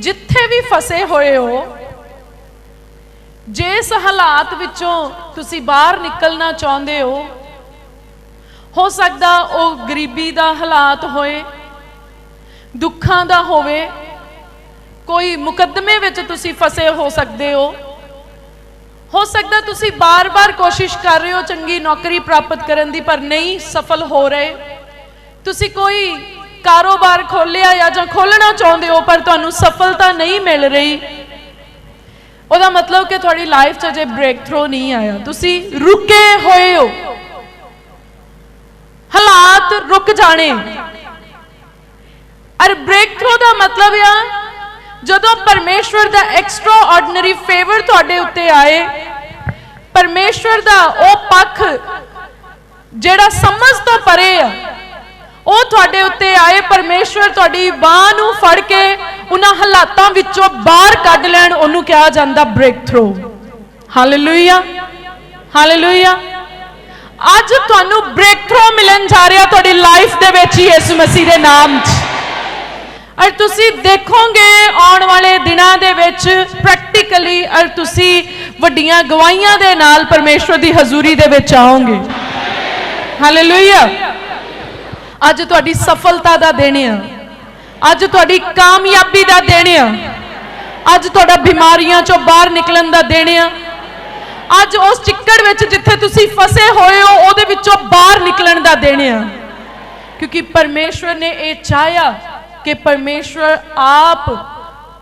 ਜਿੱਥੇ ਵੀ ਫਸੇ ਹੋਏ ਹੋ, ਜਿਸ ਹਾਲਾਤ ਵਿੱਚੋਂ ਤੁਸੀਂ ਬਾਹਰ ਨਿਕਲਣਾ ਚਾਹੁੰਦੇ ਹੋ ਹੋ ਸਕਦਾ ਉਹ ਗਰੀਬੀ ਦਾ ਹਾਲਾਤ ਹੋਏ, ਦੁੱਖਾਂ ਦਾ ਹੋਵੇ, ਕੋਈ ਮੁਕੱਦਮੇ ਵਿੱਚ ਤੁਸੀਂ ਫਸੇ ਹੋ ਸਕਦੇ ਹੋ। ਹੋ ਸਕਦਾ ਤੁਸੀਂ ਬਾਰ-ਬਾਰ ਕੋਸ਼ਿਸ਼ ਕਰ ਰਹੇ ਹੋ ਚੰਗੀ ਨੌਕਰੀ ਪ੍ਰਾਪਤ ਕਰਨ ਦੀ, ਪਰ ਨਹੀਂ ਸਫਲ ਹੋ ਰਹੇ। ਤੁਸੀਂ ਕੋਈ ਕਾਰੋਬਾਰ ਖੋਲਿਆ ਜਾਂ ਜਾਂ ਖੋਲਣਾ ਚਾਹੁੰਦੇ ਹੋ, ਪਰ ਤੁਹਾਨੂੰ ਸਫਲਤਾ ਨਹੀਂ ਮਿਲ ਰਹੀ। ਉਹਦਾ ਮਤਲਬ ਕਿ ਤੁਹਾਡੀ ਲਾਈਫ 'ਚ ਅਜੇ ਬ੍ਰੇਕ ਥਰੂ ਨਹੀਂ ਆਇਆ। ਤੁਸੀਂ ਰੁਕੇ ਹੋਏ ਹੋ। ਹਾਲਾਤ ਰੁਕ ਜਾਣੇ। ਅਰ ਬ੍ਰੇਕ ਥਰੂ ਦਾ ਮਤਲਬ ਆ, ਜਦੋਂ ਪਰਮੇਸ਼ਵਰ ਦਾ ਐਕਸਟਰਾ ਆਰਡੀਨਰੀ ਫੇਵਰ ਤੁਹਾਡੇ ਉੱਤੇ ਆਏ, ਪਰਮੇਸ਼ਵਰ ਦਾ ਉਹ ਪੱਖ ਜਿਹੜਾ ਸਮਝ ਤੋਂ ਪਰੇ ਆ ਉਹ ਤੁਹਾਡੇ ਉੱਤੇ ਆਏ, ਪਰਮੇਸ਼ਵਰ ਤੁਹਾਡੀ ਬਾਹ ਨੂੰ ਫੜ ਕੇ ਉਹਨਾਂ ਹਾਲਾਤਾਂ ਵਿੱਚੋਂ ਬਾਹਰ ਕੱਢ ਲੈਣ, ਉਹਨੂੰ ਕਿਹਾ ਜਾਂਦਾ ਬ੍ਰੇਕ ਥਰੂ ਹਾਲੇਲੂਇਆ ਹਾਲੇਲੂਇਆ ਅੱਜ ਤੁਹਾਨੂੰ ਬ੍ਰੇਕ ਥਰੂ ਮਿਲਣ ਜਾ ਰਿਹਾ ਤੁਹਾਡੀ ਲਾਈਫ ਦੇ ਵਿੱਚ ਯਿਸੂ ਮਸੀਹ ਦੇ ਨਾਮ 'ਚ। ਔਰ ਤੁਸੀਂ ਦੇਖੋਗੇ ਆਉਣ ਵਾਲੇ ਦਿਨਾਂ ਦੇ ਵਿੱਚ ਪ੍ਰੈਕਟੀਕਲੀ ਔਰ ਤੁਸੀਂ ਵੱਡੀਆਂ ਗਵਾਹੀਆਂ ਦੇ ਨਾਲ ਪਰਮੇਸ਼ਵਰ ਦੀ ਹਜ਼ੂਰੀ ਦੇ ਵਿੱਚ ਆਓਗੇ। ਹਾਲੇਲੂਇਆ ਅੱਜ ਤੁਹਾਡੀ ਸਫਲਤਾ ਦਾ ਦੇਣ ਆ। ਅੱਜ ਤੁਹਾਡੀ ਕਾਮਯਾਬੀ ਦਾ ਦੇਣ ਆ। ਅੱਜ ਤੁਹਾਡਾ ਬਿਮਾਰੀਆਂ ਚੋਂ ਬਾਹਰ ਨਿਕਲਣ ਦਾ ਦੇਣ ਆ। ਅੱਜ ਉਸ ਚਿੱਕੜ ਵਿੱਚ ਜਿੱਥੇ ਤੁਸੀਂ ਫਸੇ ਹੋਏ ਹੋ, ਉਹਦੇ ਵਿੱਚੋਂ ਬਾਹਰ ਨਿਕਲਣ ਦਾ ਦੇਣ ਆ। ਕਿਉਂਕਿ ਪਰਮੇਸ਼ਵਰ ਨੇ ਇਹ ਚਾਹਿਆ ਕਿ ਪਰਮੇਸ਼ਵਰ ਆਪ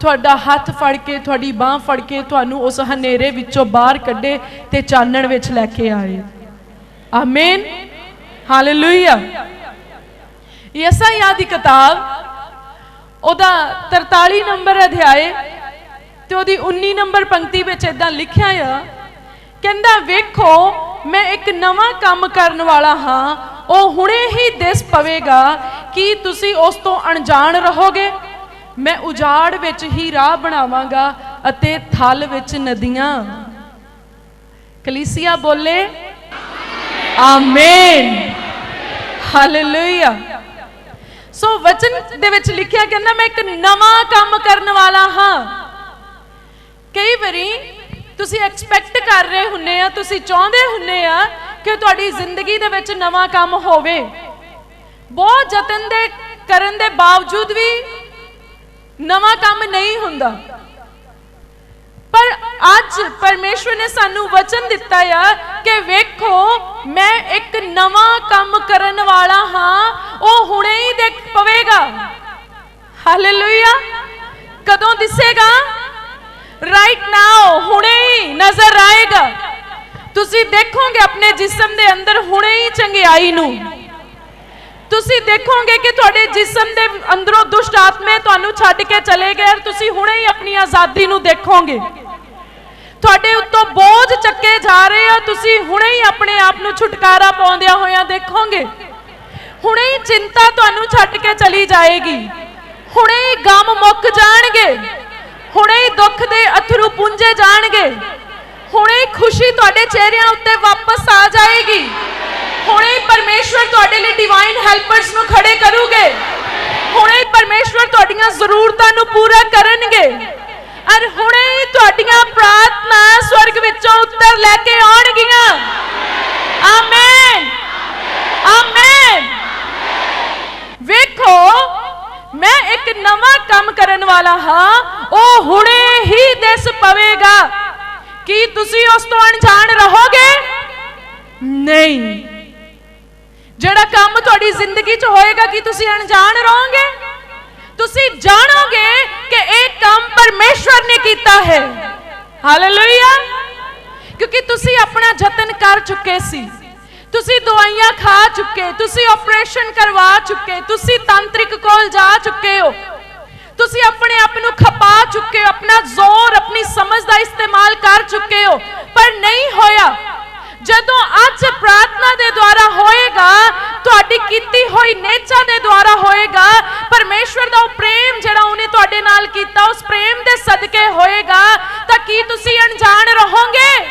ਤੁਹਾਡਾ ਹੱਥ ਫੜ ਕੇ, ਤੁਹਾਡੀ ਬਾਹ ਫੜ ਕੇ ਤੁਹਾਨੂੰ ਉਸ ਹਨੇਰੇ ਵਿੱਚੋਂ ਬਾਹਰ ਕੱਢੇ ਤੇ ਚਾਨਣ ਵਿੱਚ ਲੈ ਕੇ ਆਏ। ਆਮੀਨ। ਹਾਲੇਲੂਇਆ। ਯਸਾਇਆ ਦੀ ਕਿਤਾਬ, ਉਹਦਾ 43 ਨੰਬਰ ਅਧਿਆਏ ਤੇ ਉਹਦੀ 19 ਨੰਬਰ ਪੰਕਤੀ ਵਿੱਚ ਇਦਾਂ ਲਿਖਿਆ ਆ, ਕਹਿੰਦਾ, ਵੇਖੋ, ਮੈਂ ਇੱਕ ਨਵਾਂ ਕੰਮ ਕਰਨ ਵਾਲਾ ਹਾਂ, ਉਹ ਹੁਣੇ ਹੀ ਦਿਸ ਪਵੇਗਾ, ਕਿ ਤੁਸੀਂ ਉਸ ਤੋਂ ਅਣਜਾਣ ਰਹੋਗੇ? ਮੈਂ ਉਜਾੜ ਵਿੱਚ ਹੀ ਰਾਹ ਬਣਾਵਾਂਗਾ ਅਤੇ ਥਲ ਵਿੱਚ ਨਦੀਆਂ। ਕਲੀਸਿਆ ਬੋਲੇ, ਆਮੇਨ। ਹਾਲੇਲੂਇਆ। ਸੋ ਵਚਨ ਦੇ ਵਿੱਚ ਲਿਖਿਆ ਕਹਿੰਦਾ ਮੈਂ ਇੱਕ ਨਵਾਂ ਕੰਮ ਕਰਨ ਵਾਲਾ ਹਾਂ। ਕਈ ਵਾਰੀ ਤੁਸੀਂ ਐਕਸਪੈਕਟ ਕਰ ਰਹੇ ਹੁੰਨੇ ਆ, ਤੁਸੀਂ ਚਾਹੁੰਦੇ ਹੁੰਨੇ ਆ ਕਿ ਤੁਹਾਡੀ ਜ਼ਿੰਦਗੀ ਦੇ ਵਿੱਚ ਨਵਾਂ ਕੰਮ ਹੋਵੇ। ਬਹੁਤ ਯਤਨ ਦੇ ਕਰਨ ਦੇ ਬਾਵਜੂਦ ਵੀ ਨਵਾਂ ਕੰਮ ਨਹੀਂ ਹੁੰਦਾ। ਪਰ ਅੱਜ ਪਰਮੇਸ਼ਵਰ ਨੇ ਸਾਨੂੰ ਵਚਨ ਦਿੱਤਾ ਆ ਕਿ ਵੇਖੋ, ਮੈਂ ਇੱਕ ਨਵਾਂ ਕੰਮ ਕਰਨ ਵਾਲਾ ਹਾਂ ਉਹ ਹੁਣੇ ਹੀ ਦੇਖ ਪਵੇਗਾ। ਹਾਲੇਲੂਇਆ। ਕਦੋਂ ਦਿਸੇਗਾ? ਰਾਈਟ ਨਾਓ ਹੁਣੇ ਹੀ ਨਜ਼ਰ ਆਏਗਾ। ਤੁਸੀਂ ਦੇਖੋਗੇ ਆਪਣੇ ਜਿਸਮ ਦੇ ਅੰਦਰ ਹੁਣੇ ਹੀ ਚੰਗਿਆਈ ਨੂੰ। ਤੁਸੀਂ ਦੇਖੋਗੇ ਕਿ ਤੁਹਾਡੇ ਜਿਸਮ ਦੇ ਅੰਦਰੋਂ ਦੁਸ਼ਟ ਆਤਮੇ ਤੁਹਾਨੂੰ ਛੱਡ ਕੇ ਚਲੇ ਗਏ ਔਰ ਤੁਸੀਂ ਹੁਣੇ ਹੀ ਆਪਣੀ ਆਜ਼ਾਦੀ ਨੂੰ ਦੇਖੋਗੇ। ਤੁਹਾਡੇ ਉੱਤੋਂ ਬੋਝ ਚੱਕੇ ਜਾ ਰਹੇ ਆ। ਤੁਸੀਂ ਹੁਣੇ ਹੀ ਆਪਣੇ ਆਪ ਨੂੰ ਛੁਟਕਾਰਾ ਪਾਉਂਦਿਆਂ ਹੋਇਆਂ ਦੇਖੋਗੇ। ਹੁਣੇ ਹੀ ਚਿੰਤਾ ਤੁਹਾਨੂੰ ਛੱਡ ਕੇ ਚਲੀ ਜਾਏਗੀ। ਹੁਣੇ ਹੀ ਗਮ ਮੁੱਕ ਜਾਣਗੇ। ਹੁਣੇ ਹੀ ਦੁੱਖ ਦੇ ਅਥਰੂ ਪੁੰਜੇ ਜਾਣਗੇ। ਹੁਣੇ ਹੀ ਖੁਸ਼ੀ ਤੁਹਾਡੇ ਚਿਹਰਿਆਂ ਉੱਤੇ ਵਾਪਸ ਆ ਜਾਏਗੀ। ਹੁਣੇ ਹੀ ਪਰਮੇਸ਼ਵਰ ਤੁਹਾਡੇ ਲਈ ਡਿਵਾਈਨ ਹੈਲਪਰਸ ਨੂੰ ਖੜੇ ਕਰੂਗੇ। ਹੁਣੇ ਹੀ ਪਰਮੇਸ਼ਵਰ ਤੁਹਾਡੀਆਂ ਜ਼ਰੂਰਤਾਂ ਨੂੰ ਪੂਰਾ ਕਰਨਗੇ। ਅਰ ਹੁਣੇ ਹੀ ਤੁਹਾਡੀਆਂ ਪ੍ਰਾਰਥਨਾ ਸਵਰਗ ਵਿੱਚੋਂ ਉੱਤਰ ਲੈ ਕੇ ਆਉਣਗੀਆਂ। ਆਮੇਨ ਵੇਖੋ ਮੈਂ ਇੱਕ ਨਵਾਂ ਕੰਮ ਕਰਨ ਵਾਲਾ, ਹਾਂ, ਉਹ ਹੁਣੇ ਹੀ ਦਿਸ ਪਵੇਗਾ। ਕੀ ਤੁਸੀਂ ਉਸ ਤੋਂ ਅਣਜਾਣ ਰਹੋਗੇ? ਨਹੀਂ। ਜਿਹੜਾ ਕੰਮ ਤੁਹਾਡੀ ਜ਼ਿੰਦਗੀ 'ਚ ਹੋਏਗਾ, ਕੀ ਤੁਸੀਂ ਅਣਜਾਣ ਰਹੋਗੇ? ਤੁਸੀਂ ਜਾਣੋਗੇ ਕਿ ਇਹ ਕੰਮ ਪਰਮੇਸ਼ਵਰ ਨੇ ਕੀਤਾ ਹੈ। ਹਾਲੇਲੂਇਆ ਕਿਉਂਕਿ ਤੁਸੀਂ ਆਪਣਾ ਯਤਨ ਕਰ ਚੁੱਕੇ ਸੀ। ਤੁਸੀਂ ਦਵਾਈਆਂ ਖਾ ਚੁੱਕੇ, ਤੁਸੀਂ ਆਪਰੇਸ਼ਨ ਕਰਵਾ ਚੁੱਕੇ, ਤੁਸੀਂ ਤਾਂਤਰਿਕ ਕੋਲ ਜਾ ਚੁੱਕੇ ਹੋ। ਤੁਸੀਂ ਆਪਣੇ ਆਪ ਨੂੰ ਖਪਾ ਚੁੱਕੇ ਹੋ, ਆਪਣਾ ਜ਼ੋਰ, ਆਪਣੀ ਸਮਝ ਦਾ ਇਸਤੇਮਾਲ ਕਰ ਚੁੱਕੇ ਹੋ। ਪਰ ਨਹੀਂ ਹੋਇਆ। ਜਦੋਂ ਅੱਜ ਪ੍ਰਾਰਥਨਾ ਦੇ ਦੁਆਰਾ ਹੋਏਗਾ, ਤੁਹਾਡੀ ਕੀਤੀ ਹੋਈ ਨੇਚਾ ਦੇ ਦੁਆਰਾ ਹੋਏਗਾ, ਪਰਮੇਸ਼ਵਰ ਦਾ ਉਹ ਪ੍ਰੇਮ ਜਿਹੜਾ ਉਹਨੇ ਤੁਹਾਡੇ ਨਾਲ ਕੀਤਾ, ਉਸ ਪ੍ਰੇਮ ਦੇ ਸਦਕੇ ਹੋਏਗਾ, ਤਾਂ ਕੀ ਤੁਸੀਂ ਅਣਜਾਣ ਰਹੋਗੇ?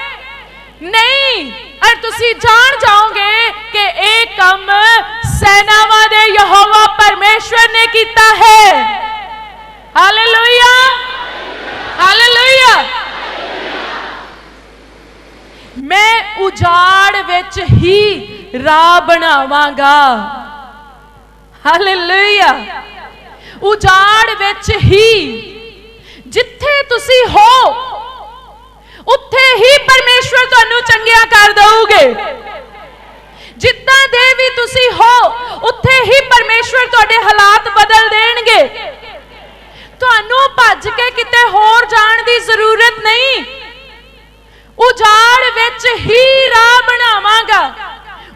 ਨਹੀਂ। ਅਰ ਤੁਸੀਂ ਜਾਣ ਜਾਓਗੇ ਕਿ ਇਹ ਕੰਮ ਸੈਨਾਵਾਂ ਦੇ ਯਹੋਵਾ ਪਰਮੇਸ਼ਵਰ ਨੇ ਕੀਤਾ ਹੈ। ਮੈਂ ਉਜਾੜ ਵਿੱਚ ਹੀ ਰਾਹ ਬਣਾਵਾਂਗਾ। ਹਾਲੇਲੂਇਆ ਉਜਾੜ ਵਿੱਚ ਹੀ ਜਿੱਥੇ ਤੁਸੀਂ ਹੋ, ਉੱਥੇ ਹੀ ਪਰਮੇਸ਼ਵਰ ਤੁਹਾਨੂੰ ਚੰਗਿਆ ਕਰ ਦਊਗੇ। ਜਿੱਦਾਂ ਦੇ ਵੀ ਤੁਸੀਂ ਹੋ, ਉੱਥੇ ਹੀ ਪਰਮੇਸ਼ਵਰ ਤੁਹਾਡੇ ਹਾਲਾਤ ਬਦਲ ਦੇਣਗੇ। ਤੁਹਾਨੂੰ ਭੱਜ ਕੇ ਕਿਤੇ ਹੋਰ ਜਾਣ ਦੀ ਜ਼ਰੂਰਤ ਨਹੀਂ। ਉਜਾੜ ਵਿੱਚ ਹੀ ਰਾਹ ਬਣਾਵਾਂਗਾ।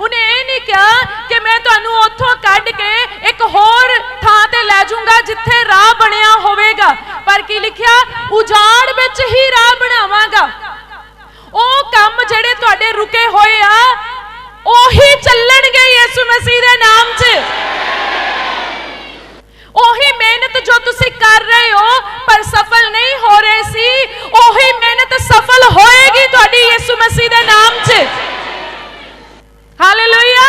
ਉਹਨੇ ਇਹ ਨਹੀਂ ਕਿਹਾ ਕਿ ਮੈਂ ਤੁਹਾਨੂੰ ਉੱਥੋਂ ਕੱਢ ਕੇ ਇੱਕ ਹੋਰ ਥਾਂ ਤੇ ਲੈ ਜਾਊਂਗਾ ਜਿੱਥੇ ਰਾਹ ਬਣਿਆ ਹੋਵੇਗਾ। ਪਰ ਕੀ ਲਿਖਿਆ? ਉਜਾੜ ਵਿੱਚ ਹੀ ਰਾਹ ਬਣਾਵਾਂਗਾ। ਉਹ ਕੰਮ ਜਿਹੜੇ ਤੁਹਾਡੇ ਰੁਕੇ ਹੋਏ ਆ, ਉਹੀ ਚੱਲਣਗੇ ਯਿਸੂ ਮਸੀਹ ਦੇ ਨਾਮ 'ਚ। ਉਹੀ ਮਿਹਨਤ ਜੋ ਤੁਸੀਂ ਕਰ ਰਹੇ ਹੋ, ਪਰ ਸਫਲ ਨਹੀਂ ਹੋ ਰਹੇ ਸੀ, ਉਹੀ ਮਿਹਨਤ ਸਫਲ ਹੋਏਗੀ ਤੁਹਾਡੀ ਯਿਸੂ ਮਸੀਹ ਦੇ ਨਾਮ 'ਚ ਹਾਲੇਲੂਇਆ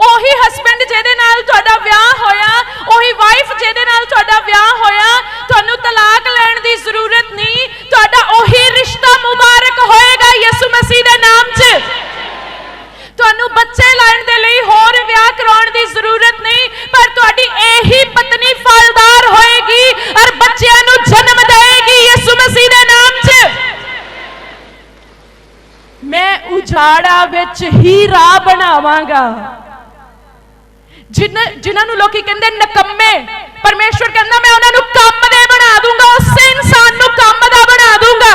ਉਹੀ ਹਸਬੰਡ ਜਿਹਦੇ ਨਾਲ ਤੁਹਾਡਾ ਵਿਆਹ ਹੋਇਆ ਉਹੀ ਵਾਈਫ ਜਿਹਦੇ ਨਾਲ ਤੁਹਾਡਾ ਵਿਆਹ ਹੋਇਆ ਤੁਹਾਨੂੰ ਤਲਾਕ ਲੈਣ ਦੀ ਜ਼ਰੂਰਤ ਨਹੀਂ ਤੁਹਾਡਾ ਉਹੀ ਰਿਸ਼ਤਾ ਮੁਬਾਰਕ ਹੋਏਗਾ ਯਿਸੂ ਮਸੀਹ ਦੇ ਨਾਮ 'ਚ ਤੁਹਾਨੂੰ ਬੱਚੇ ਲੈਣ ਦੇ ਲਈ ਹੋਰ ਵਿਆਹ ਕਰਾਉਣ ਦੀ ਜ਼ਰੂਰਤ ਨਹੀਂ ਪਰ ਤੁਹਾਡੀ ਇਹੀ ਪਤਨੀ ਫਲਦਾਰ ਹੋਏਗੀ ਔਰ ਬੱਚਿਆਂ ਨੂੰ ਜਨਮ ਦੇਏਗੀ ਯਿਸੂ ਮਸੀਹ ਦੇ ਨਾਮ 'ਚ ਮੈਂ ਉਜਾੜਾ ਵਿੱਚ ਹੀ ਰਾਹ ਬਣਾਵਾਂਗਾ। ਜਿਨ੍ਹਾਂ ਨੂੰ ਲੋਕੀ ਕਹਿੰਦੇ ਨਕੰਮੇ, ਪਰਮੇਸ਼ਵਰ ਕਹਿੰਦਾ ਮੈਂ ਉਹਨਾਂ ਨੂੰ ਕੰਮ ਦੇ ਬਣਾ ਦੂੰਗਾ ਉਸੇ ਇਨਸਾਨ ਨੂੰ ਕੰਮ ਦਾ ਬਣਾ ਦੂੰਗਾ।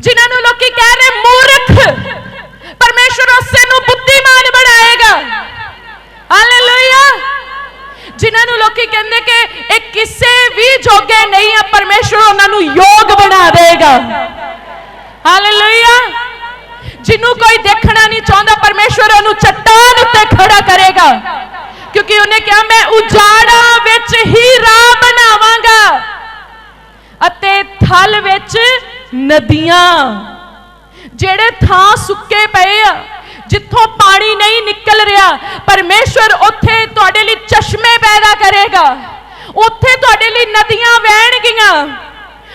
ਜਿਨ੍ਹਾਂ ਨੂੰ ਲੋਕੀ ਕਹਿ ਰਹੇ ਮੂਰਖ, ਪਰਮੇਸ਼ਵਰ ਉਸੇ ਨੂੰ ਬੁੱਧੀਮਾਨ ਬਣਾਏਗਾ। ਹਾਲੇਲੂਇਆ। ਜਿਨ੍ਹਾਂ ਨੂੰ ਲੋਕੀ ਕਹਿੰਦੇ ਕਿ ਇਹ ਕਿਸੇ ਵੀ ਜੋਗੇ ਨਹੀਂ ਆ, ਪਰਮੇਸ਼ਵਰ ਉਹਨਾਂ ਨੂੰ ਯੋਗ ਬਣਾ ਦੇਗਾ। ਹਾਲੇਲੂਇਆ। ਜਿਹਨੂੰ ਕੋਈ ਦੇਖਣਾ ਨਹੀਂ ਚਾਹੁੰਦਾ ਪਰਮੇਸ਼ਵਰ ਉਹਨੂੰ ਚੱਟਾਨ ਉੱਤੇ ਖੜਾ ਕਰੇਗਾ ਕਿਉਂਕਿ ਉਹਨੇ ਕਿਹਾ ਮੈਂ ਉਜਾੜਾ ਵਿੱਚ ਹੀ ਰਾਹ ਬਣਾਵਾਂਗਾ ਅਤੇ ਥਲ ਵਿੱਚ ਨਦੀਆਂ ਜਿਹੜੇ ਥਾਂ ਸੁੱਕੇ ਪਏ ਆ ਜਿੱਥੋਂ ਪਾਣੀ ਨਹੀਂ ਨਿਕਲ ਰਿਹਾ ਪਰਮੇਸ਼ਵਰ ਉੱਥੇ ਤੁਹਾਡੇ ਲਈ ਚਸ਼ਮੇ ਪੈਦਾ ਕਰੇਗਾ ਉੱਥੇ ਤੁਹਾਡੇ ਲਈ ਨਦੀਆਂ ਵਹਿਣਗੀਆਂ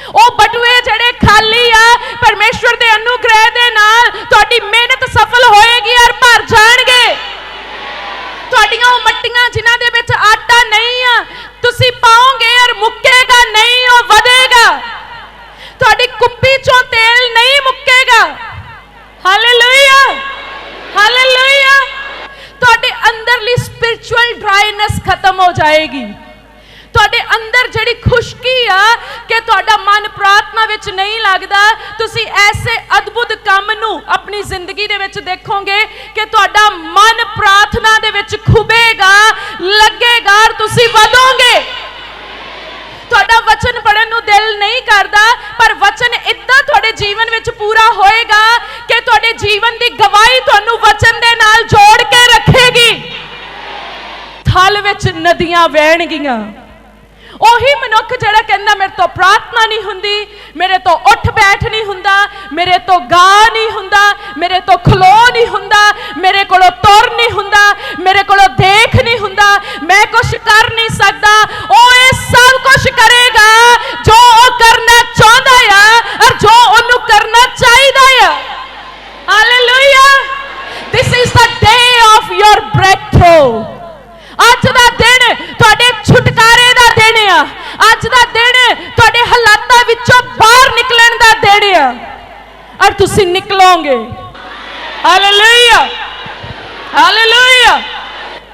ਉਹ ਬਟੂਏ ਜਿਹੜੇ ਖਾਲੀ ਆ, ਪਰਮੇਸ਼ਵਰ ਦੇ ਅਨੁਗ੍ਰਹਿ ਦੇ ਨਾਲ ਤੁਹਾਡੀ ਮਿਹਨਤ ਸਫਲ ਹੋਏਗੀ ਔਰ ਭਰ ਜਾਣਗੇ। ਤੁਹਾਡੀਆਂ ਉਹ ਮੱਟੀਆਂ ਜਿਨ੍ਹਾਂ ਦੇ ਵਿੱਚ ਆਟਾ ਨਹੀਂ ਆ, ਤੁਸੀਂ ਪਾਓਗੇ ਔਰ ਮੁੱਕੇਗਾ ਨਹੀਂ, ਉਹ ਵਧੇਗਾ। ਤੁਹਾਡੀ ਕੁੱਪੀ ਚੋਂ ਤੇਲ ਨਹੀਂ ਮੁੱਕੇਗਾ। ਹਾਲੇਲੂਇਆ ਹਾਲੇਲੂਇਆ ਤੁਹਾਡੇ ਅੰਦਰਲੀ ਸਪਿਰਚੁਅਲ ਡਰਾਈਨੈਸ ਖਤਮ ਹੋ ਜਾਏਗੀ। ਵਿੱਚ ਦੇਖੋਗੇ ਕਿ ਤੁਹਾਡਾ ਮਨ ਪ੍ਰਾਰਥਨਾ ਦੇ ਵਿੱਚ ਖੁਬੇਗਾ, ਲੱਗੇਗਾ ਤੁਸੀਂ ਵਧੋਗੇ। ਤੁਹਾਡਾ ਵਚਨ ਪੜਨ ਨੂੰ ਦਿਲ ਨਹੀਂ ਕਰਦਾ, ਪਰ ਵਚਨ ਇਦਾਂ ਤੁਹਾਡੇ ਜੀਵਨ ਵਿੱਚ ਪੂਰਾ ਹੋਏਗਾ ਕਿ ਤੁਹਾਡੇ ਜੀਵਨ ਦੀ ਗਵਾਹੀ ਤੁਹਾਨੂੰ ਵਚਨ ਦੇ ਨਾਲ ਜੋੜ ਕੇ ਰੱਖੇਗੀ। ਥਲ ਵਿੱਚ ਨਦੀਆਂ ਵਹਿਣਗੀਆਂ। ਉਹੀ ਮਨੁੱਖ ਜਿਹੜਾ ਕਹਿੰਦਾ, ਮੇਰੇ ਤੋਂ ਪ੍ਰਾਰਥਨਾ ਨਹੀਂ ਹੁੰਦੀ ਮੇਰੇ ਤੋਂ ਉੱਠ ਬੈਠ ਨਹੀਂ ਹੁੰਦਾ, ਮੇਰੇ ਤੋਂ ਗਾ ਨਹੀਂ ਹੁੰਦਾ, ਮੇਰੇ ਤੋਂ ਖਲੋ ਨਹੀਂ ਹੁੰਦਾ, ਮੇਰੇ ਕੋਲੋਂ ਤੁਰ ਨਹੀਂ ਹੁੰਦਾ, ਮੇਰੇ ਕੋਲੋਂ ਦੇਖ ਨਹੀਂ ਹੁੰਦਾ, ਮੈਂ ਕੁਝ ਕਰ ਨਹੀਂ ਸਕਦਾ ਉਹ ਇਹ ਸਭ ਕੁਝ ਕਰੇਗਾ ਜੋ ਉਹ ਕਰਨਾ ਚਾਹੁੰਦਾ ਆ ਔਰ ਜੋ ਉਹਨੂੰ ਕਰਨਾ ਚਾਹੀਦਾ ਆ hallelujah this is the day of your breakthrough ਅੱਜ ਦਾ ਦਿਨ ਤੁਹਾਡੇ ਛੁਟਕਾਰੇ ਦਾ ਦਿਨ ਆ ਅੱਜ ਦਾ ਦਿਨ ਤੁਹਾਡੇ ਹਾਲਾਤਾਂ ਵਿੱਚੋਂ ਬਾਹਰ ਨਿਕਲਣ ਦਾ ਦਿਨ ਆ ਔਰ ਤੁਸੀਂ ਨਿਕਲੋਗੇ। ਹਾਲੇਲੂਇਆ ਹਾਲੇਲੂਇਆ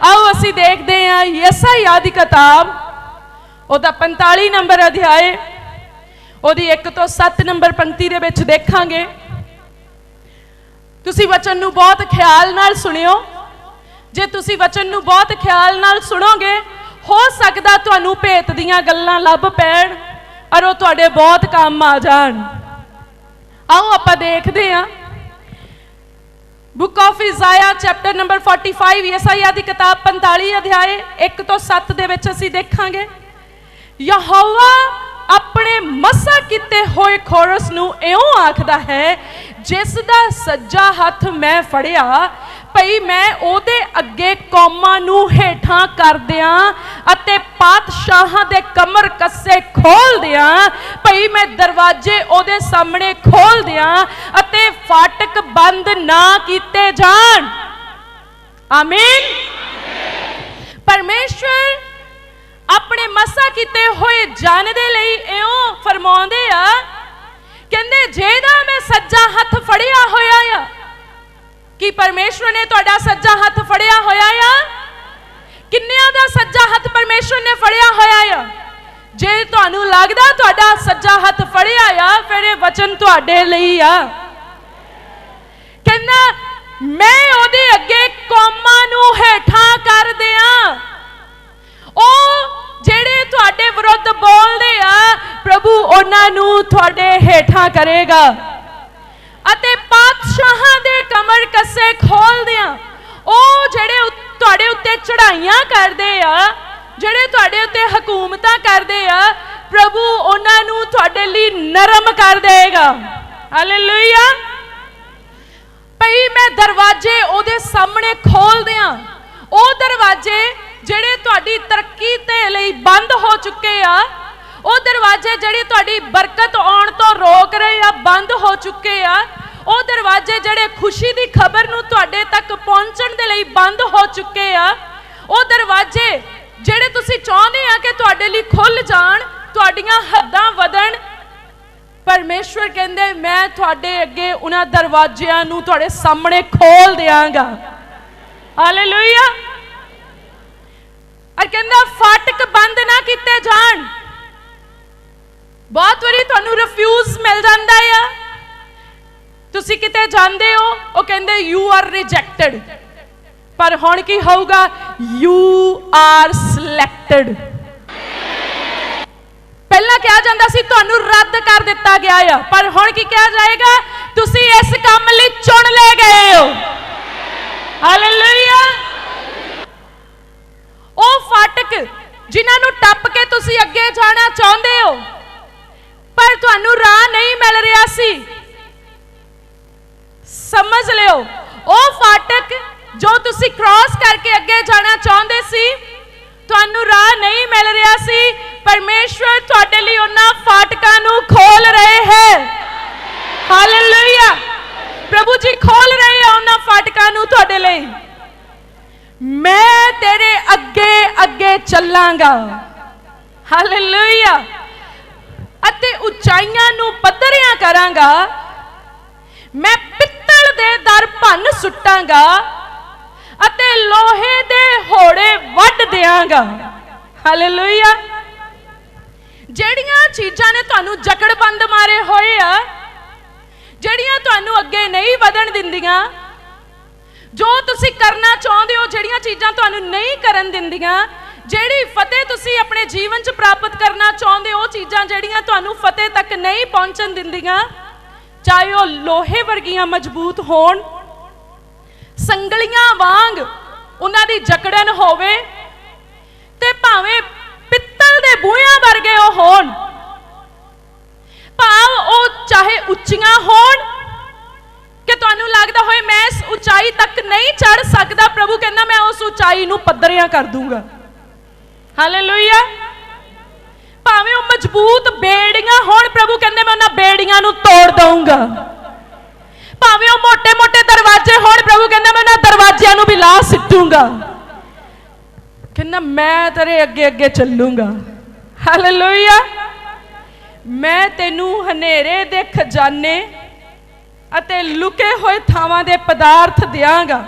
ਆਓ ਅਸੀਂ ਦੇਖਦੇ ਹਾਂ ਯਸਾਇਆ ਦੀ ਕਿਤਾਬ। ਉਹਦਾ 45 ਨੰਬਰ ਅਧਿਆਏ। ਉਹਦੀ 1 ਤੋਂ 7 ਨੰਬਰ ਪੰਕਤੀ ਦੇ ਵਿੱਚ ਦੇਖਾਂਗੇ। ਤੁਸੀਂ ਵਚਨ ਨੂੰ ਬਹੁਤ ਖਿਆਲ ਨਾਲ ਸੁਣਿਓ। ਜੇ ਤੁਸੀਂ ਵਚਨ ਨੂੰ ਬਹੁਤ ਖਿਆਲ ਨਾਲ ਸੁਣੋਗੇ, ਹੋ ਸਕਦਾ ਤੁਹਾਨੂੰ ਭੇਤ ਦੀਆਂ ਗੱਲਾਂ ਲੱਭ ਪੈਣ ਔਰ ਉਹ ਤੁਹਾਡੇ ਬਹੁਤ ਕੰਮ ਆ ਜਾਣ। ਆਓ ਆਪਾਂ ਦੇਖਦੇ ਹਾਂ। Book of Isaiah chapter number 45 ਯਸਾਇਆ ਦੀ ਕਿਤਾਬ 45 ਅਧਿਆਏ 1 ਤੋਂ 7 ਦੇ ਵਿੱਚ ਅਸੀਂ ਦੇਖਾਂਗੇ। ਯਹੋਵਾ ਆਪਣੇ ਮਸਾ ਕੀਤੇ ਹੋਏ ਖੋਰਸ ਨੂੰ ਇਉਂ ਆਖਦਾ ਹੈ, ਜਿਸ ਦਾ ਸੱਜਾ ਹੱਥ ਮੈਂ ਫੜਿਆ, ਭਈ ਮੈਂ ਉਹਦੇ ਅੱਗੇ ਕੌਮਾਂ ਨੂੰ ਹੇਠਾਂ ਕਰ ਦਿਆਂ ਅਤੇ ਪਾਤਸ਼ਾਹਾਂ ਦੇ ਕਮਰ ਕੱਸੇ ਖੋਲ ਦਿਆਂ ਭਈ ਮੈਂ ਦਰਵਾਜ਼ੇ ਉਹਦੇ ਸਾਹਮਣੇ ਖੋਲ ਦਿਆਂ ਅਤੇ ਫਾਟਕ ਬੰਦ ਨਾ ਕੀਤੇ ਜਾਣ। ਆਮੀਨ। ਪਰਮੇਸ਼ਵਰ ਆਪਣੇ ਮਸਾ ਕੀਤੇ ਹੋਏ ਜਨ ਦੇ ਲਈ ਇਉਂ ਫਰਮਾਉਂਦੇ ਆ, ਕਹਿੰਦੇ ਜਿਹਦਾ ਮੈਂ ਸੱਜਾ ਹੱਥ ਫੜਿਆ ਹੋਇਆ ਆ, ਕੀ ਪਰਮੇਸ਼ਵਰ ਨੇ ਤੁਹਾਡਾ ਸੱਜਾ ਹੱਥ ਫੜਿਆ ਹੋਇਆ ਆ? ਕਿੰਨਿਆਂ ਦਾ ਸੱਜਾ ਹੱਥ ਪਰਮੇਸ਼ਵਰ ਨੇ ਫੜਿਆ ਹੋਇਆ ਆ? ਜੇ ਤੁਹਾਨੂੰ ਲੱਗਦਾ ਤੁਹਾਡਾ ਸੱਜਾ ਹੱਥ ਫੜਿਆ ਆ, ਫਿਰ ਇਹ ਵਚਨ ਤੁਹਾਡੇ ਲਈ ਆ। ਕਹਿੰਦਾ, ਮੈਂ ਉਹਦੇ ਅੱਗੇ ਕੌਮਾਂ ਨੂੰ ਹੇਠਾਂ ਕਰ ਦਿਆਂ। ਉਹ ਜਿਹੜੇ ਤੁਹਾਡੇ ਵਿਰੁੱਧ ਬੋਲਦੇ ਆ, ਪ੍ਰਭੂ ਉਹਨਾਂ ਨੂੰ ਤੁਹਾਡੇ ਹੇਠਾਂ ਕਰੇਗਾ। ਅਤੇ ਪਾਤਸ਼ਾਹਾਂ ਦੇ ਕਮਰ ਕੱਸੇ ਖੋਲ ਦਿਆਂ ਉਹ ਜਿਹੜੇ ਤੁਹਾਡੇ ਉੱਤੇ ਚੜਾਈਆਂ ਕਰਦੇ ਆ ਜਿਹੜੇ ਤੁਹਾਡੇ ਉੱਤੇ ਹਕੂਮਤਾਂ ਕਰਦੇ ਆ, ਪ੍ਰਭੂ ਉਹਨਾਂ ਨੂੰ ਤੁਹਾਡੇ ਲਈ ਨਰਮ ਕਰ ਦੇਗਾ ਹਾਲੇਲੂਇਆ ਭਈ ਮੈਂ ਦਰਵਾਜ਼ੇ ਉਹਦੇ ਸਾਹਮਣੇ ਖੋਲ ਦਿਆਂ। ਉਹ ਦਰਵਾਜ਼ੇ ਜਿਹੜੇ ਤੁਹਾਡੀ ਤਰੱਕੀ ਤੇ ਲਈ ਬੰਦ ਹੋ ਚੁੱਕੇ ਆ, ਉਹ ਦਰਵਾਜ਼ੇ ਜਿਹੜੇ ਤੁਹਾਡੀ ਬਰਕਤ ਆਉਣ ਤੋਂ ਰੋਕ ਰਹੇ ਆ, ਬੰਦ ਹੋ ਚੁੱਕੇ ਆ, ਉਹ ਦਰਵਾਜ਼ੇ ਜਿਹੜੇ ਖੁਸ਼ੀ ਦੀ ਖਬਰ ਨੂੰ ਤੁਹਾਡੇ ਤੱਕ ਪਹੁੰਚਣ ਦੇ ਲਈ ਬੰਦ ਹੋ ਚੁੱਕੇ ਆ, ਉਹ ਦਰਵਾਜ਼ੇ ਜਿਹੜੇ ਤੁਸੀਂ ਚਾਹੁੰਦੇ ਆ ਕਿ ਤੁਹਾਡੇ ਲਈ ਖੁੱਲ ਜਾਣ, ਤੁਹਾਡੀਆਂ ਹੱਦਾਂ ਵਧਣ, ਪਰਮੇਸ਼ਵਰ ਕਹਿੰਦੇ, ਮੈਂ ਤੁਹਾਡੇ ਅੱਗੇ ਉਹਨਾਂ ਦਰਵਾਜ਼ਿਆਂ ਨੂੰ ਤੁਹਾਡੇ ਸਾਹਮਣੇ ਖੋਲ ਦਿਆਂਗਾ। ਹਾਲੇਲੂਇਆ ਔਰ ਕਹਿੰਦਾ, ਫਾਟਕ ਬੰਦ ਨਾ ਕੀਤੇ ਜਾਣ। ਬਹੁਤ ਵਾਰੀ ਤੁਹਾਨੂੰ ਰਿਫਿਊਜ਼ ਮਿਲ ਜਾਂਦਾ ਆ। ਤੁਸੀਂ ਕਿਤੇ ਜਾਂਦੇ ਹੋ, ਉਹ ਕਹਿੰਦੇ ਯੂ ਆਰ ਰਿਜੈਕਟਡ ਪਰ ਹੁਣ ਕੀ ਹੋਊਗਾ? ਯੂ ਆਰ ਸਿਲੈਕਟਡ ਪਹਿਲਾਂ ਕਿਹਾ ਜਾਂਦਾ ਸੀ, ਤੁਹਾਨੂੰ ਰੱਦ ਕਰ ਦਿੱਤਾ ਗਿਆ ਆ। ਪਰ ਹੁਣ ਕੀ ਕਿਹਾ ਜਾਏਗਾ? ਤੁਸੀਂ ਇਸ ਕੰਮ ਲਈ ਚੁਣ ਲਏ ਗਏ ਹੋ। ਹਾਲੇਲੂਇਆ ਉਹ ਫਾਟਕ ਜਿਨ੍ਹਾਂ ਨੂੰ ਟੱਪ ਕੇ ਤੁਸੀਂ ਅੱਗੇ ਜਾਣਾ ਚਾਹੁੰਦੇ ਹੋ, ਪਰ ਤੁਹਾਨੂੰ ਰਾਹ ਨਹੀਂ ਮਿਲ ਰਿਹਾ ਸੀ। ਸਮਝ ਲਿਓ, ਉਹ ਫਾਟਕ ਜੋ ਤੁਸੀਂ ਕ੍ਰਾਸ ਕਰਕੇ ਅੱਗੇ ਜਾਣਾ ਚਾਹੁੰਦੇ ਸੀ, ਤੁਹਾਨੂੰ ਰਾਹ ਨਹੀਂ ਮਿਲ ਰਿਹਾ ਸੀ, ਪਰਮੇਸ਼ਵਰ ਤੁਹਾਡੇ ਲਈ ਉਹਨਾਂ ਫਾਟਕਾਂ ਨੂੰ ਖੋਲ ਰਹੇ ਹੈ। ਹਾਲੇਲੂਇਆ ਪ੍ਰਭੂ ਜੀ ਖੋਲ ਰਹੇ ਆ ਉਹਨਾਂ ਫਾਟਕਾਂ ਨੂੰ ਤੁਹਾਡੇ ਲਈ। ਮੈਂ ਤੇਰੇ ਅੱਗੇ ਅੱਗੇ ਚੱਲਾਂਗਾ। ਹਾਲੇਲੂਇਆ ਅਤੇ ਉਚਾਈਆਂ ਨੂੰ ਪੱਧਰਿਆਂ ਕਰਾਂਗਾ। ਮੈਂ ਪਿੱਤਲ ਦੇ ਦਰ ਭੰਨ ਸੁੱਟਾਂਗਾ। ਅਤੇ ਲੋਹੇ ਦੇ ਹੋੜੇ ਵੱਢ ਦਿਆਂਗਾ। ਹਾਲੇਲੂਇਆ ਜਿਹੜੀਆਂ ਚੀਜ਼ਾਂ ਨੇ ਤੁਹਾਨੂੰ ਜਕੜਬੰਦ ਮਾਰੇ ਹੋਏ ਆ, ਜਿਹੜੀਆਂ ਤੁਹਾਨੂੰ ਅੱਗੇ ਨਹੀਂ ਵਧਣ ਦਿੰਦੀਆਂ, ਜੋ ਤੁਸੀਂ ਕਰਨਾ ਚਾਹੁੰਦੇ ਹੋ, ਜਿਹੜੀਆਂ ਚੀਜ਼ਾਂ ਤੁਹਾਨੂੰ ਨਹੀਂ ਕਰਨ ਦਿੰਦੀਆਂ, ਜਿਹੜੀ ਫਤਿਹ ਤੁਸੀਂ ਆਪਣੇ ਜੀਵਨ 'ਚ ਪ੍ਰਾਪਤ ਕਰਨਾ ਚਾਹੁੰਦੇ ਹੋ, ਉਹ ਚੀਜ਼ਾਂ ਜਿਹੜੀਆਂ ਤੁਹਾਨੂੰ ਫਤਿਹ ਤੱਕ ਨਹੀਂ ਪਹੁੰਚਣ ਦਿੰਦੀਆਂ, ਚਾਹੇ ਉਹ ਲੋਹੇ ਵਰਗੀਆਂ ਮਜ਼ਬੂਤ ਹੋਣ ਸੰਗਲੀਆਂ ਵਾਂਗ ਉਹਨਾਂ ਦੀ ਜਕੜਨ ਹੋਵੇ ਤੇ ਭਾਵੇਂ ਪਿੱਤਲ ਦੇ ਬੂਹਿਆਂ ਵਰਗੇ ਉਹ ਹੋਣ, ਭਾਵ ਉਹ ਚਾਹੇ ਉੱਚੀਆਂ ਹੋਣ, ਕਿ ਤੁਹਾਨੂੰ ਲੱਗਦਾ ਹੋਏ ਮੈਂ ਇਸ ਉਚਾਈ ਤੱਕ ਨਹੀਂ ਚੜ ਸਕਦਾ, ਪ੍ਰਭੂ ਕਹਿੰਦਾ ਮੈਂ ਉਸ ਉਚਾਈ ਨੂੰ ਪੱਧਰਿਆਂ ਕਰ ਦੂੰਗਾ। ਹਾਲੇਲੂਇਆ ਭਾਵੇਂ ਉਹ ਮਜ਼ਬੂਤ ਬੇੜੀਆਂ ਹੋਣ, ਪ੍ਰਭੂ ਕਹਿੰਦੇ ਮੈਂ ਉਹਨਾਂ ਬੇੜੀਆਂ ਨੂੰ ਤੋੜ ਦਊਂਗਾ। ਭਾਵੇਂ ਉਹ ਮੋਟੇ ਮੋਟੇ ਦਰਵਾਜ਼ੇ ਹੋਣ, ਪ੍ਰਭੂ ਕਹਿੰਦਾ ਮੈਂ ਉਹਨਾਂ ਦਰਵਾਜ਼ਿਆਂ ਨੂੰ ਵੀ ਲਾ ਸਿੱਟੂਗਾ। ਕਹਿੰਦਾ ਮੈਂ ਤੇਰੇ ਅੱਗੇ ਅੱਗੇ ਚੱਲੂਗਾ। ਹਾਲੇਲੂਇਆ ਮੈਂ ਤੈਨੂੰ ਹਨੇਰੇ ਦੇ ਖਜ਼ਾਨੇ ਅਤੇ ਲੁਕੇ ਹੋਏ ਥਾਵਾਂ ਦੇ ਪਦਾਰਥ ਦਿਆਂਗਾ।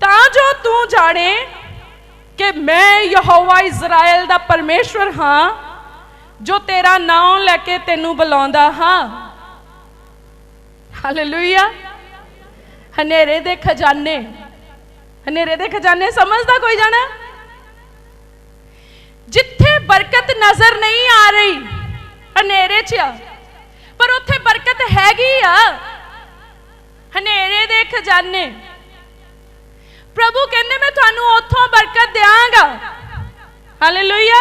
ਤਾਂ ਜੋ ਤੂੰ ਜਾਣੇ ਕਿ ਮੈਂ ਯਹੋਵਾ ਇਜ਼ਰਾਇਲ ਦਾ ਪਰਮੇਸ਼ਵਰ ਹਾਂ, ਜੋ ਤੇਰਾ ਨਾਮ ਲੈ ਕੇ ਤੈਨੂੰ ਬੁਲਾਉਂਦਾ ਹਾਂ। ਹਾਲੇਲੂਇਆ ਹਨੇਰੇ ਦੇ ਖਜ਼ਾਨੇ। ਹਨੇਰੇ ਦੇ ਖਜ਼ਾਨੇ ਸਮਝਦਾ ਕੋਈ ਜਾਣਾ? ਜਿੱਥੇ ਬਰਕਤ ਨਜ਼ਰ ਨਹੀਂ ਆ ਰਹੀ, ਹਨੇਰੇ 'ਚ ਆ। ਪਰ ਉੱਥੇ ਬਰਕਤ ਹੈਗੀ ਆ। ਹਨੇਰੇ ਦੇ ਖਜ਼ਾਨੇ। ਪ੍ਰਭੂ ਕਹਿੰਦੇ, ਮੈਂ ਤੁਹਾਨੂੰ ਉੱਥੋਂ ਬਰਕਤ ਦਿਆਂਗਾ। ਹਾਲੇਲੂਇਆ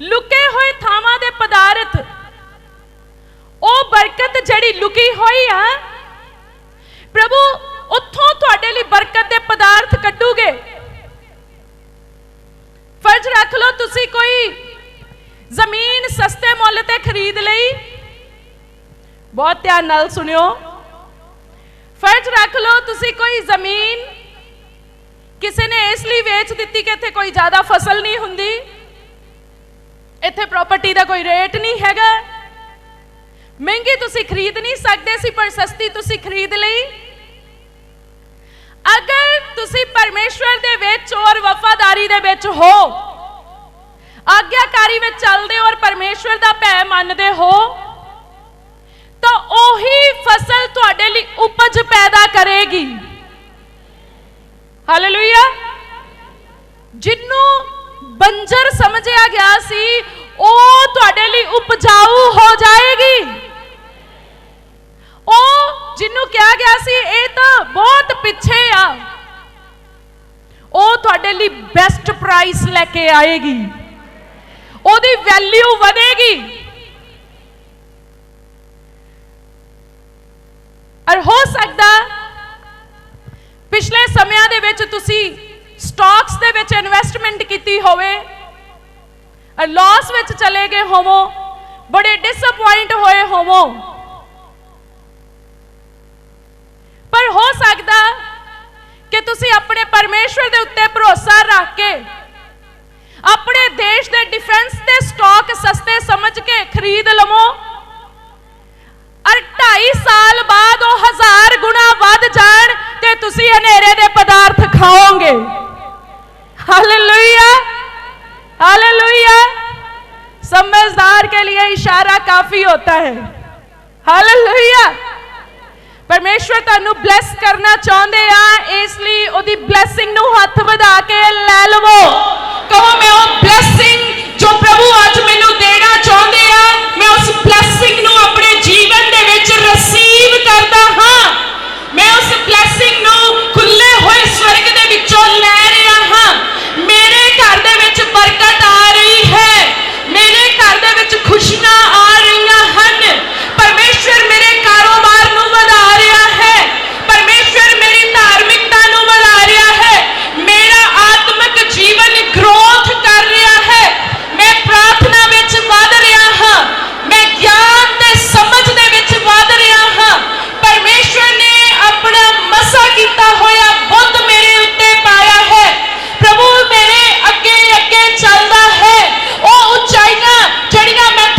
ਲੁਕੇ ਹੋਏ ਥਾਵਾਂ ਦੇ ਪਦਾਰਥ। ਉਹ ਬਰਕਤ ਜਿਹੜੀ ਲੁਕੀ ਹੋਈ ਆ, ਪ੍ਰਭੂ ਉੱਥੋਂ ਤੁਹਾਡੇ ਲਈ ਬਰਕਤ ਦੇ ਪਦਾਰਥ ਕੱਢੂਗੇ। ਫਰਜ਼ ਰੱਖ ਲਓ ਤੁਸੀਂ ਕੋਈ ਜ਼ਮੀਨ ਸਸਤੇ ਮੁੱਲ ਤੇ ਖਰੀਦ ਲਈ। ਬਹੁਤ ਧਿਆਨ ਨਾਲ ਸੁਣਿਓ। ਫਰਜ਼ ਰੱਖ ਲਓ ਤੁਸੀਂ ਕੋਈ ਜ਼ਮੀਨ ਕਿਸੇ ਨੇ ਇਸ ਲਈ ਵੇਚ ਦਿੱਤੀ ਕਿ ਇੱਥੇ ਕੋਈ ਜ਼ਿਆਦਾ ਫਸਲ ਨਹੀਂ ਹੁੰਦੀ। ਇੱਥੇ ਪ੍ਰਾਪਰਟੀ ਦਾ ਕੋਈ ਰੇਟ ਨਹੀਂ ਹੈਗਾ। ਮਹਿੰਗੀ ਤੁਸੀਂ ਖਰੀਦ ਨਹੀਂ ਸਕਦੇ ਸੀ, ਪਰ ਸਸਤੀ ਤੁਸੀਂ ਖਰੀਦ ਲਈ। ਅਗਰ ਤੁਸੀਂ ਪਰਮੇਸ਼ਵਰ ਦੇ ਵਿੱਚ ਔਰ ਵਫਾਦਾਰੀ ਦੇ ਵਿੱਚ ਹੋ, ਆਗਿਆਕਾਰੀ ਵਿੱਚ ਚੱਲਦੇ ਔਰ ਪਰਮੇਸ਼ਵਰ ਦਾ ਭੈ ਮੰਨਦੇ ਹੋ, ਤਾਂ ਉਹੀ ਫਸਲ ਤੁਹਾਡੇ ਲਈ ਉਪਜ ਪੈਦਾ ਕਰੇਗੀ। ਹਾਲੇਲੂਇਆ ਜਿੰਨੂੰ ਬੰਜਰ ਸਮਝਿਆ ਗਿਆ ਸੀ, ਉਹ ਤੁਹਾਡੇ ਲਈ ਉਪਜਾਊ ਹੋ ਜਾਏ। ਤੁਹਾਡੇ ਲਈ ਬੈਸਟ ਪ੍ਰਾਈਸ ਲੈ ਕੇ ਆਏਗੀ। ਉਹਦੀ ਵੈਲਿਊ ਵਧੇਗੀ। ਔਰ ਹੋ ਸਕਦਾ ਪਿਛਲੇ ਸਮਿਆਂ ਦੇ ਵਿੱਚ ਤੁਸੀਂ ਸਟਾਕਸ ਦੇ ਵਿੱਚ ਇਨਵੈਸਟਮੈਂਟ ਕੀਤੀ ਹੋਵੇ, ਔਰ ਲਾਸ ਵਿੱਚ ਚਲੇ ਗਏ ਹੋਵੋ, ਬੜੇ ਡਿਸਪਾਇੰਟ ਹੋਏ ਹੋਵੋ। ਤੁਸੀਂ ਆਪਣੇ ਪਰਮੇਸ਼ਵਰ ਦੇ ਉੱਤੇ ਭਰੋਸਾ ਰੱਖ ਕੇ ਆਪਣੇ ਦੇਸ਼ ਦੇ ਡਿਫੈਂਸ ਦੇ ਸਟਾਕ ਸਸਤੇ ਸਮਝ ਕੇ ਖਰੀਦ ਲਵੋ ਔਰ 2.5 ਸਾਲ ਬਾਅਦ ਉਹ ਹਜ਼ਾਰ ਗੁਣਾ ਵੱਧ ਜਾਣ ਤੇ ਤੁਸੀਂ ਹਨੇਰੇ ਦੇ ਪਦਾਰਥ ਖਾਓਗੇ ਹਾਲੇਲੂਇਆ हालेलुया समझदार के लिए इशारा काफी होता है ਹਾਲੇਲੂਇਆ ਪਰਮੇਸ਼ਵਰ ਤੁਹਾਨੂੰ ਬਲੈਸ ਕਰਨਾ ਚਾਹੁੰਦੇ ਆ, ਇਸ ਲਈ ਉਹਦੀ ਬਲੇਸਿੰਗ ਨੂੰ ਹੱਥ ਵਧਾ ਕੇ ਲੈ ਲਵੋ। ਕਹੋ, ਮੈਂ ਉਹ ਬਲੇਸਿੰਗ ਜੋ ਪ੍ਰਭੂ ਅੱਜ ਮੈਨੂੰ ਦੇਣਾ ਚਾਹੁੰਦੇ ਆ, ਮੈਂ ਉਸ ਬਲੇਸਿੰਗ ਨੂੰ ਆਪਣੇ ਜੀਵਨ ਦੇ ਵਿੱਚ ਰਿਸੀਵ ਕਰਦਾ ਹਾਂ। ਮੈਂ ਉਸ ਬਲੇਸਿੰਗ ਨੂੰ ਖੁੱਲੇ ਹੋਏ ਸਵਰਗ ਦੇ ਵਿੱਚੋਂ ਲੈ ਰਿਹਾ ਹਾਂ। ਮੇਰੇ ਘਰ ਦੇ